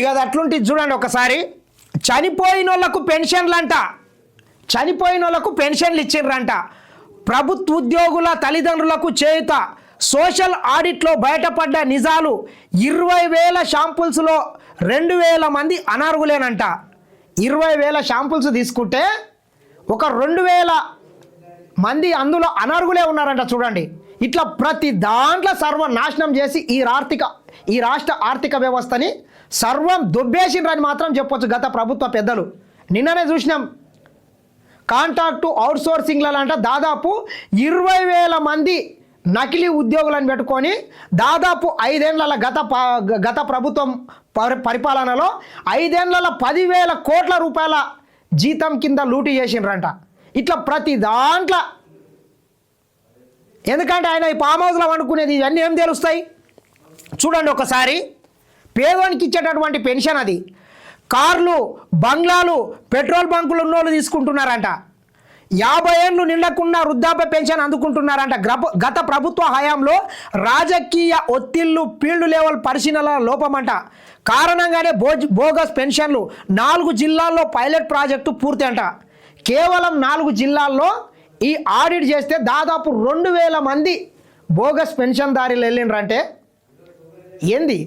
ఇక అది అట్లుంటుంది చూడండి ఒకసారి. చనిపోయిన వాళ్ళకు పెన్షన్లు అంట చనిపోయిన వాళ్ళకు పెన్షన్లు ఇచ్చిండ్రంట ప్రభుత్వ ఉద్యోగుల తల్లిదండ్రులకు చేయుత సోషల్ ఆడిట్లో బయటపడ్డ నిజాలు ఇరవై వేల షాంపుల్స్లో రెండు వేల మంది అనర్హులేనంట. ఇరవై వేల షాంపుల్స్ తీసుకుంటే ఒక రెండు వేల మంది అందులో అనర్హులే ఉన్నారంట చూడండి. ఇట్లా ప్రతి దాంట్లో సర్వనాశనం చేసి ఈ ఆర్థిక ఈ రాష్ట్ర ఆర్థిక వ్యవస్థని సర్వం దుబ్బేసిండ్రని మాత్రం చెప్పొచ్చు గత ప్రభుత్వ పెద్దలు. నిన్ననే చూసినాం. కాంట్రాక్టు అవుట్సోర్సింగ్లంట దాదాపు ఇరవై వేల మంది నకిలీ ఉద్యోగులను పెట్టుకొని దాదాపు ఐదేళ్ళ గత గత ప్రభుత్వం పరి- పరిపాలనలో ఐదేళ్ళ పదివేల కోట్ల రూపాయల జీతం కింద లూటీ చేసిండ్రంట. ఇట్లా ప్రతి దాంట్లో. ఎందుకంటే ఆయన ఈ పామౌజ్లో హౌస్లో వండుకునేది ఇవన్నీ ఏం తెలుస్తాయి? చూడండి ఒకసారి. పేదవానికి ఇచ్చేటటువంటి పెన్షన్ అది. కార్లు బంగ్లాలు పెట్రోల్ బంకులు ఉన్నోళ్ళు తీసుకుంటున్నారంట. యాభై ఏళ్ళు నిండకున్న వృద్ధాప్య పెన్షన్ అందుకుంటున్నారంట. గత ప్రభుత్వ హయాంలో రాజకీయ ఒత్తిళ్ళు ఫీల్డ్ లెవెల్ పరిశీలన లోపమంట. కారణంగానే బోజ్ బోగస్ పెన్షన్లు నాలుగు జిల్లాల్లో పైలట్ ప్రాజెక్టు పూర్తి అంట కేవలం నాలుగు జిల్లాల్లో ఈ ఆడిట్ చేస్తే దాదాపు రెండు వేల మంది బోగస్ పెన్షన్దారీలు వెళ్ళిండ్రంటే ఏంది?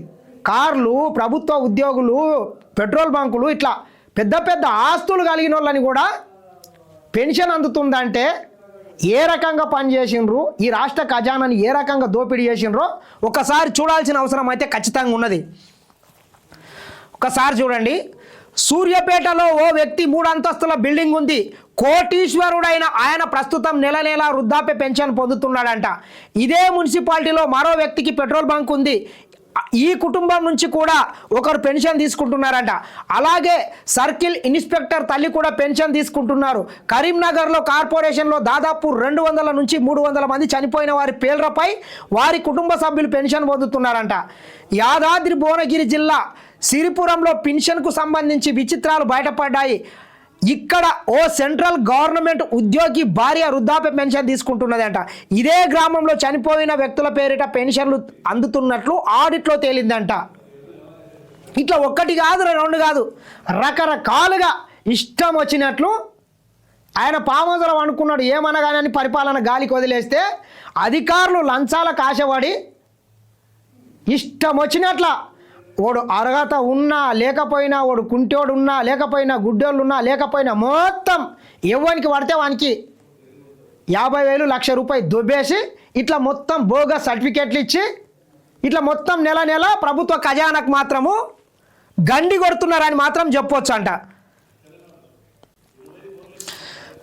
కార్లు ప్రభుత్వ ఉద్యోగులు పెట్రోల్ బంకులు ఇట్లా పెద్ద పెద్ద ఆస్తులు కలిగిన వాళ్ళని కూడా పెన్షన్ అందుతుందంటే ఏ రకంగా పనిచేసిండ్రు ఈ రాష్ట్ర ఖజానాని ఏ రకంగా దోపిడీ చేసిండ్రో ఒకసారి చూడాల్సిన అవసరం అయితే ఖచ్చితంగా ఉన్నది. ఒకసారి చూడండి. సూర్యాపేటలో ఓ వ్యక్తి మూడు అంతస్తుల బిల్డింగ్ ఉంది. కోటీశ్వరుడైన ఆయన ప్రస్తుతం నెల నెల వృద్ధాప్య పెన్షన్ పొందుతున్నాడంట. ఇదే మున్సిపాలిటీలో మరో వ్యక్తికి పెట్రోల్ బంక్ ఉంది. ఈ కుటుంబం నుంచి కూడా ఒకరు పెన్షన్ తీసుకుంటున్నారంట. అలాగే సర్కిల్ ఇన్స్పెక్టర్ తల్లి కూడా పెన్షన్ తీసుకుంటున్నారు. కరీంనగర్లో కార్పొరేషన్లో దాదాపు రెండు వందల నుంచి మూడు వందల మంది చనిపోయిన వారి పేర్లపై వారి కుటుంబ సభ్యులు పెన్షన్ పొందుతున్నారంట. యాదాద్రి భువనగిరి జిల్లా సిరిపురంలో పెన్షన్కు సంబంధించి విచిత్రాలు బయటపడ్డాయి. ఇక్కడ ఓ సెంట్రల్ గవర్నమెంట్ ఉద్యోగి భార్య వృద్ధాప్య పెన్షన్ తీసుకుంటున్నదంట. ఇదే గ్రామంలో చనిపోయిన వ్యక్తుల పేరిట పెన్షన్లు అందుతున్నట్లు ఆడిట్లో తేలిందంట. ఇట్లా ఒక్కటి కాదు రెండు కాదు. రకరకాలుగా ఇష్టం వచ్చినట్లు ఆయన పామోదరం అనుకున్నాడు. ఏమనగానని పరిపాలన గాలికి వదిలేస్తే అధికారులు లంచాలకు ఆశపడి ఇష్టం వచ్చినట్ల వాడు అర్హత ఉన్నా లేకపోయినా వాడు కుంటోడు ఉన్నా లేకపోయినా గుడ్డోళ్ళు ఉన్నా లేకపోయినా మొత్తం ఎవరికి పడితే వానికి యాభై వేలు లక్ష రూపాయలు దుబ్బేసి ఇట్లా మొత్తం బోగస్ సర్టిఫికెట్లు ఇచ్చి ఇట్లా మొత్తం నెల నెల ప్రభుత్వ ఖజానాకు మాత్రము గండి కొడుతున్నారని మాత్రం చెప్పొచ్చు అంట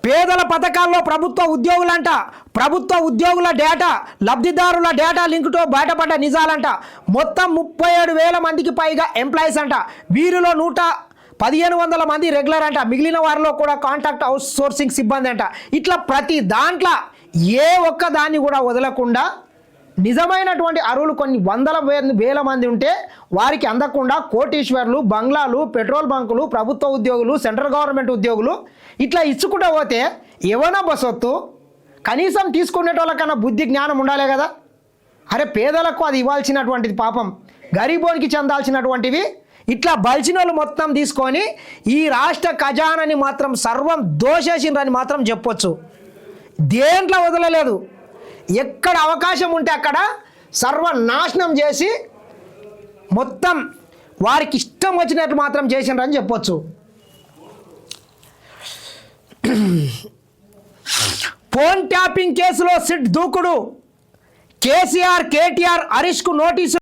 పేదల పథకాల్లో ప్రభుత్వ ఉద్యోగులంట. ప్రభుత్వ ఉద్యోగుల డేటా లబ్ధిదారుల డేటా లింకుతో బయటపడ్డ నిజాలంట. మొత్తం ముప్పై ఏడు వేల మందికి పైగా ఎంప్లాయీస్ అంట. వీరిలో నూట పదిహేను వందల మంది రెగ్యులర్ అంట. మిగిలిన వారిలో కూడా కాంట్రాక్ట్ అవుట్ సోర్సింగ్ సిబ్బంది అంట. ఇట్లా ప్రతి దాంట్లో ఏ ఒక్క దాన్ని కూడా వదలకుండా నిజమైనటువంటి అరువులు కొన్ని వందల వేల మంది ఉంటే వారికి అందకుండా కోటీశ్వర్లు బంగ్లాలు పెట్రోల్ బంకులు ప్రభుత్వ ఉద్యోగులు సెంట్రల్ గవర్నమెంట్ ఉద్యోగులు ఇట్లా ఇచ్చుకుంటూ పోతే ఏమైనా బసొత్తు కనీసం తీసుకునేటోళ్ళకన్నా బుద్ధి జ్ఞానం ఉండాలి కదా. అరే పేదలకు అది ఇవ్వాల్సినటువంటిది పాపం. గరీబోనికి చెందాల్సినటువంటివి ఇట్లా బలిచిన మొత్తం తీసుకొని ఈ రాష్ట్ర ఖజానని మాత్రం సర్వం దోషేసిండ్రని మాత్రం చెప్పొచ్చు. దేంట్లో వదలలేదు. ఎక్కడ అవకాశం ఉంటే అక్కడ సర్వనాశనం చేసి మొత్తం వారికి ఇష్టం వచ్చినట్టు మాత్రం చేసిండ్రని చెప్పొచ్చు. ఫోన్ ట్యాపింగ్ కేసులో సిట్ దూకుడు. కేసీఆర్ కేటీఆర్ హరీష్కు నోటీసు